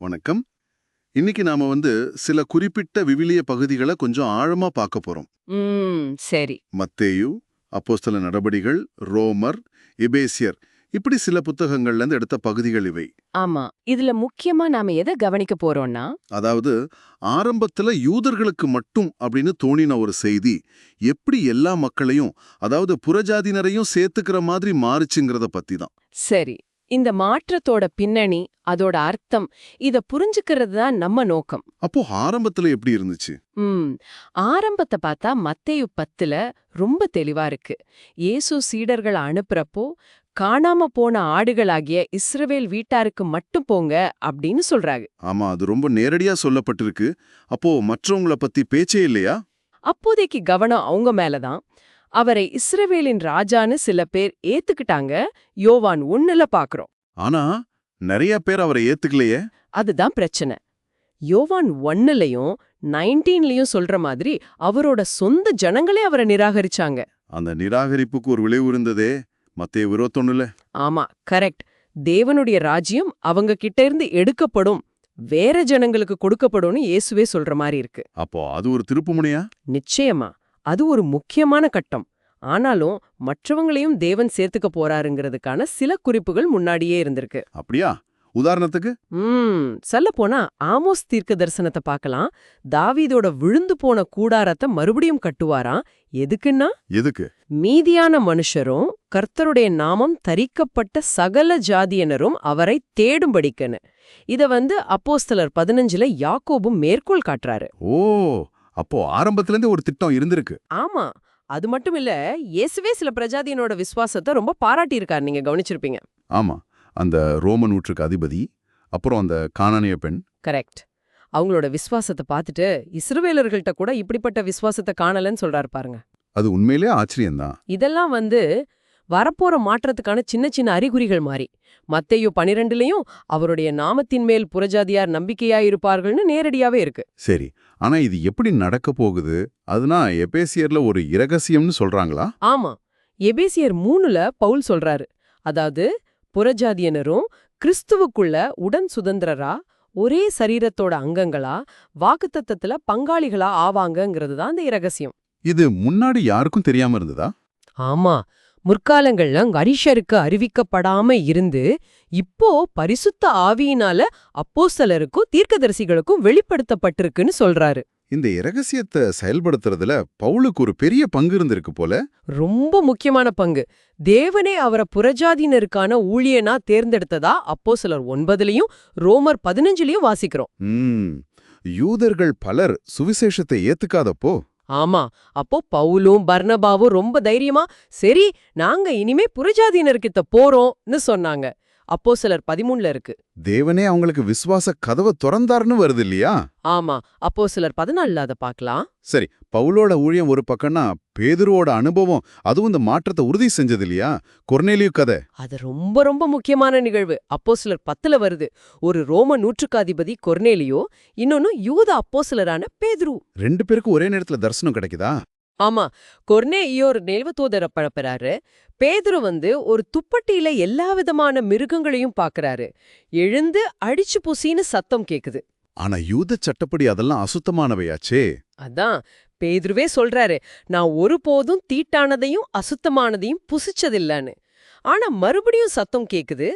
வணக்கம். இன்னைக்கு நாம வந்து சில குறிப்பிட்ட விவிலிய பகுதிகளை கொஞ்சம் ஆழமா பார்க்க போறோம். சரி. மத்தேயு அப்போஸ்தல நடபடிகள் ரோமர் எபேசியர் இப்படி சில புத்தகங்கள்ல இருந்து எடுத்த பகுதிகள் இவை. ஆமா. இதுல முக்கியமா நாம எதை கவனிக்க போறோம்னா அதாவது ஆரம்பத்துல யூதர்களுக்கு மட்டும் அப்படின்னு தோணின ஒரு செய்தி எப்படி எல்லா மக்களையும் அதாவது புறஜாதினரையும் சேர்த்துக்கிற மாதிரி மாறுச்சுங்கிறத பத்தி தான் சரி. இந்த மாற்றத்தோட பின்னணி அதோட அர்த்தம் இத புரிஞ்சுக்கிறது தான் நம்ம நோக்கம். அப்போ ஆரம்பத்துல எப்படி இருந்துச்சு? ம். ஆரம்பத்தை பார்த்தா மத்தேயு பத்துல ரொம்ப தெளிவா இருக்கு. இயேசு சீடர்களை அனுப்புறப்போ காணாம போன ஆடுகளாகிய இஸ்ரவேல் வீட்டாருக்கு மட்டும் போங்க அப்படின்னு சொல்றாங்க ஆமா அது ரொம்ப நேரடியா சொல்லப்பட்டிருக்கு. அப்போ மற்றவங்கள பத்தி பேச்சே இல்லையா? அப்போதைக்கு கவனம் அவங்க மேலதான் அவரை இஸ்ரவேலின் ராஜான்னு சில பேர் ஏத்துக்கிட்டாங்க. யோவான் ஒண்ணுல பாக்குறோம். ஆனா நிறைய பேர் அவரை ஏத்துக்கலையே? அதுதான் பிரச்சனை. யோவான் ஒன்னுலயும் நைன்டீன்லயும் சொல்ற மாதிரி அவரோட சொந்த ஜனங்களே அவரை நிராகரிச்சாங்க. அந்த நிராகரிப்புக்கு ஒரு விளைவு இருந்ததே மத்தேயு இருபத்தொன்னுல. ஆமா கரெக்ட். தேவனுடைய ராஜ்யம் அவங்க கிட்ட இருந்து எடுக்கப்படும். வேற ஜனங்களுக்கு கொடுக்கப்படும்னு இயேசுவே சொல்ற மாதிரி இருக்கு. அப்போ அது ஒரு திருப்புமுனையா நிச்சயமா. அது ஒரு முக்கியமான கட்டம். ஆனாலும் மற்றவங்களையும் தேவன் சேர்த்துக்க போறாருங்கிறதுக்கான சில குறிப்புகள் முன்னாடியே இருந்திருக்கு. அப்படியா? உதாரணத்துக்கு? ம் சொல்ல போனா ஆமோஸ் தீர்க்க தரிசனத்தை பார்க்கலாம். தாவீதோட விழுந்து போன கூடாரத்தை மறுபடியும் கட்டுவாராம். எதுக்குன்னா? எதுக்கு? மீதியான மனுஷரும் கர்த்தருடைய நாமம் தரிக்கப்பட்ட சகல ஜாதியினரும் அவரை தேடும்படிக்கன்னு. இத வந்து அப்போஸ்தலர் பதினஞ்சுல யாக்கோபும் மேற்கோள் காட்டுறாரு. ஓ அப்போ ஆரம்பத்துல இருந்தே ஒரு திட்டம் இருந்திருக்கு. ஆமா. அது மட்டும் இல்ல இயேசுவே சில பிரஜாதியனோட விசுவாசத்தை ரொம்ப பாராட்டியிருக்காரு நீங்க கவனிச்சிருப்பீங்க. ஆமா. அந்த ரோம நூற்றுக்கு அதிபதி அப்புறம் அந்த கானானிய பெண். கரெக்ட். அவங்களோட விசுவாசத்தை பார்த்துட்டு இஸ்ரவேலர்கள்ட்ட கூட இப்படிப்பட்ட விசுவாசத்தை காணலன்னு சொல்றாரு பாருங்க. அது உண்மையிலே ஆச்சரியம்தான். இதெல்லாம் வந்து வரப்போற மாற்றத்துக்கான சின்ன சின்ன அறிகுறிகள் மாறி. மத்தேயு பனிரெண்டுலயும் அவருடைய நாமத்தின் மேல் புறஜாதியார் நம்பிக்கையா இருப்பார்கள்னு நேரடியாவே இருக்கு. சரி ஆனா இது எப்படி நடக்க போகுது? அதுனா எபேசியர்ல ஒரு இரகசியம்னு சொல்றாங்களா? ஆமா எபேசியர் மூணுல பவுல் சொல்றாரு. அதாவது புறஜாதியனரும் கிறிஸ்துவுக்குள்ள உடன் சுதந்திரரா ஒரே சரீரத்தோட அங்கங்களா வாக்குத்தத்தத்துல பங்காளிகளா ஆவாங்கங்கிறது தான் இந்த இரகசியம். இது முன்னாடி யாருக்கும் தெரியாம இருந்ததா? ஆமா முற்காலங்கள்ல கரிஷருக்கு அறிவிக்கப்படாம இருந்து இப்போ பரிசுத்த ஆவியினால அப்போஸ்தலருக்கும் தீர்க்கதரிசிகளுக்கும் வெளிப்படுத்தப்பட்டிருக்குன்னு சொல்றாரு. இந்த இரகசியத்தை செயல்படுத்துறதுல பவுலுக்கு ஒரு பெரிய பங்கு இருந்திருக்கு போல. ரொம்ப முக்கியமான பங்கு. தேவனே அவரை புறஜாதியினருக்கான ஊழியனா தேர்ந்தெடுத்ததா அப்போஸ்தலர் ஒன்பதுலயும் ரோமர் பதினஞ்சுலயும் வாசிக்கிறோம். யூதர்கள் பலர் சுவிசேஷத்தை ஏத்துக்காதப்போ ஆமா அப்போ பவுலும் பர்னபாவும் ரொம்ப தைரியமா சரி நாங்க இனிமே புறஜாதியினர்கிட்ட போறோம்னு சொன்னாங்க. அப்போ சிலர் பதிமூணுல இருக்கு. தேவனே அவங்களுக்கு விசுவாச கதவை திறந்தாருன்னு வருது இல்லையா? ஆமா அப்போ சிலர் பதினாலுல அதை பார்க்கலாம். சரி பவுலோட ஊழியம் ஒரு பக்கம்னா பேதுருவோட அனுபவம் அதுவும் இந்த மாற்றத்தை உறுதி செஞ்சது இல்லையா கொர்னேலியு கதை. அது ரொம்ப ரொம்ப முக்கியமான நிகழ்வு. அப்போ சிலர் பத்துல வருது. ஒரு ரோம நூற்றுக்காதிபதி கொர்னேலியோ இன்னொன்னு யூத அப்போ சிலரான பேதுரு. ரெண்டு பேருக்கும் ஒரே நேரத்துல தரிசனம் கிடைக்குதா? ஆமா. கொர்னேலியோ ஒரு நெல்வத்தோதர பழப்பறாரு பேதுரு வந்து ஒரு துப்பட்டியில எல்லா விதமான மிருகங்களையும் பாக்குறாரு. எழுந்து அடிச்சு புசின்னு சத்தம் கேக்குது. ஆனா யூத சட்டப்படி அதெல்லாம் அசுத்தமானவையாச்சே. அதான். பேதுருவே சொல்றாரு நான் ஒருபோதும் தீட்டானதையும் அசுத்தமானதையும் புசிச்சதில்லன்னு. ஆனா மறுபடியும் சத்தம் கேக்குது?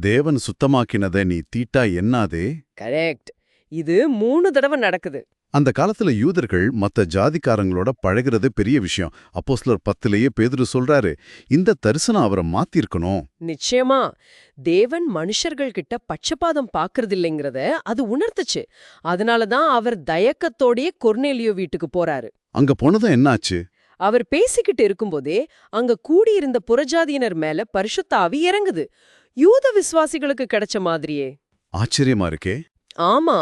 தேவன் சுத்தமாக்கினதை நீ தீட்டா என்னாதே கரெக்ட். இது மூணு தடவை நடக்குது. அந்த காலத்துல யூதர்கள் மத்த ஜாதிக்காரங்களோட பழகுறது பெரிய விஷயம். அப்போஸ்லர் பத்திலேயே பேதுரு சொல்றாரு இந்த தரிசனம் அவரை மாத்திருக்கணும். நிச்சயமா. தேவன் மனுஷர்கள் கிட்ட பட்சபாதம் பாக்குறதில்லைங்கிறத அது உணர்த்துச்சு. அதனாலதான் அவர் தயக்கத்தோடயே கொர்னேலியோ வீட்டுக்கு போறாரு. அங்க போனதும் என்னாச்சு? அவர் பேசிக்கிட்டு இருக்கும்போதே அங்க கூடியிருந்த புறஜாதியினர் மேல பரிசுத்தாவி இறங்குது. யூத விசுவாசிகளுக்கு கிடைச்ச மாதிரியே. ஆச்சரியமா இருக்கே. ஆமா.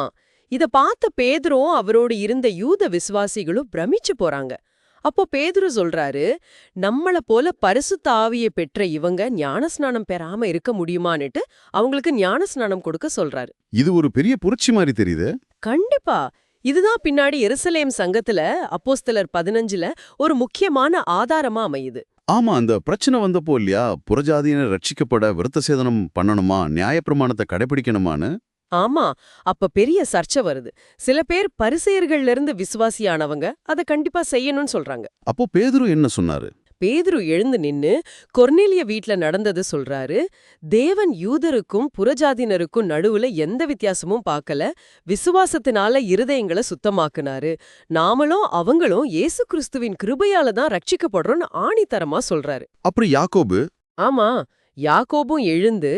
இத பார்த்த பேதுரும் அவரோடு இருந்த யூத விசுவாசிகளும் பிரமிச்சு போறாங்க. அப்போ பேதுரு சொல்றாரு நம்மள போல பரிசுத்த ஆவியை பெற்ற இவங்க ஞானஸ்நானம் பெறாம இருக்க முடியுமான்னுட்டு அவங்களுக்கு ஞானஸ்நானம் கொடுக்க சொல்றாரு. இது ஒரு பெரிய புரட்சி மாதிரி தெரியுது. கண்டிப்பா. இதுதான் பின்னாடி எருசலேம் சங்கத்துல அப்போஸ்தலர் பதினஞ்சுல ஒரு முக்கியமான ஆதாரமா அமையுது. ஆமா அந்த பிரச்சனை வந்தப்போ இல்லையா? புறஜாதியினர் ரட்சிக்கப்பட விருத்த சேதனம் பண்ணணுமா? நியாயப்பிரமாணத்தை கடைபிடிக்கணுமான்னு? ஆமா அப்ப பெரிய சர்ச்சை வருது. சில பேர் பரிசெயர்கள்ல இருந்து விசுவாசியானவங்க அத கண்டிப்பா செய்யணும்னு சொல்றாங்க. அப்போ பேதுரு என்ன சொன்னாரு? பேதுரு எழுந்து நின்னு கொர்னேலிய வீட்ல நடந்தது சொல்றாரு தேவன் யூதருக்கும் புறஜாதினருக்கும் நடுவுல எந்த வித்தியாசமும் பார்க்கல விசுவாசத்தினால இருதயங்களை சுத்தமாக்குனாரு. நாமளும் அவங்களும் இயேசு கிறிஸ்துவின் கிருபையால தான் ரட்சிக்கப்படுறோம்னு ஆணித்தரமா சொல்றாரு. அப்புறம் யாக்கோபு? ஆமா யாக்கோபும் எழுந்து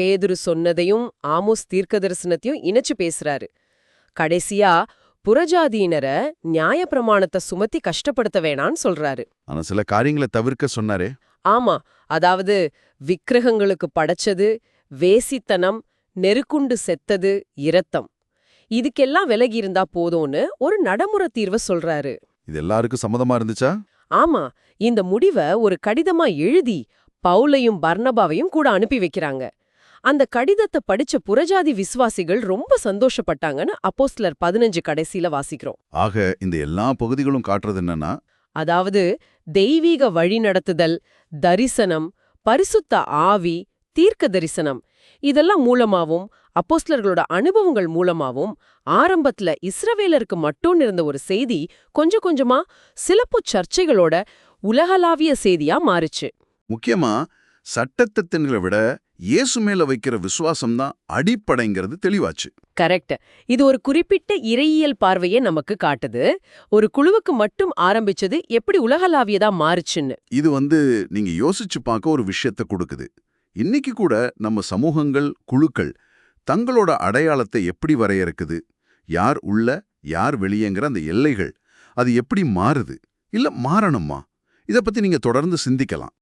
பேதுரு சொன்னதையும் ஆமோஸ் தீர்க்கதரிசனத்தையும் இணைச்சு பேசுறாரு. கடைசியா புறஜாதியினரை நியாயப்பிரமாணத்தை சுமத்தி கஷ்டப்படுத்த வேணான்னு சொல்றாரு. ஆனா சில காரியங்களை தவிர்க்க சொன்னாரே. ஆமா அதாவது விக்கிரகங்களுக்கு படைச்சது வேசித்தனம் நெருக்குண்டு செத்தது இரத்தம். இதுக்கெல்லாம் விலகி இருந்தா போதும்னு ஒரு நடைமுறை தீர்வை சொல்றாரு. இது எல்லாருக்கும் சம்மதமா இருந்துச்சா? ஆமா இந்த முடிவை ஒரு கடிதமா எழுதி பவுலையும் பர்னபாவையும் கூட அனுப்பி வைக்கிறாங்க. அந்த கடிதத்தை படிச்ச புறஜாதி விசுவாசிகள் ரொம்ப சந்தோஷப்பட்டாங்கன்னு அப்போஸ்தலர் பதினஞ்சு கடைசியில வாசிக்கிறோம். ஆக இந்த எல்லா பகுதிகளும் காட்டுறது என்னன்னா? அதாவது தெய்வீக வழிநடத்துதல் தரிசனம் பரிசுத்த ஆவி தீர்க்க தரிசனம் இதெல்லாம் மூலமாவும் அப்போஸ்தலர்களோட அனுபவங்கள் மூலமாவும் ஆரம்பத்துல இஸ்ரவேலருக்கு மட்டும் இருந்த ஒரு செய்தி கொஞ்சம் கொஞ்சமா சிலப்பு சர்ச்சைகளோட உலகளாவிய செய்தியா மாறுச்சு. முக்கியமா சட்டத்திட்டங்களை விட இயேசு மேல வைக்கிற விசுவாசம் தான் அடிப்படைங்கிறது தெளிவாச்சு. கரெக்ட். இது ஒரு குறிப்பிட்ட இறையியல் பார்வையே நமக்கு காட்டுது. ஒரு குழுவுக்கு மட்டும் ஆரம்பிச்சது எப்படி உலகளாவியதா மாறுச்சுன்னு. இது வந்து நீங்க யோசிச்சு பார்க்க ஒரு விஷயத்த கொடுக்குது. இன்னைக்கு கூட நம்ம சமூகங்கள் குழுக்கள் தங்களோட அடையாளத்தை எப்படி வரையறுக்குது? யார் உள்ள யார் வெளியேங்கிற அந்த எல்லைகள் அது எப்படி மாறுது? இல்ல மாறணுமா? இத பத்தி நீங்க தொடர்ந்து சிந்திக்கலாம்.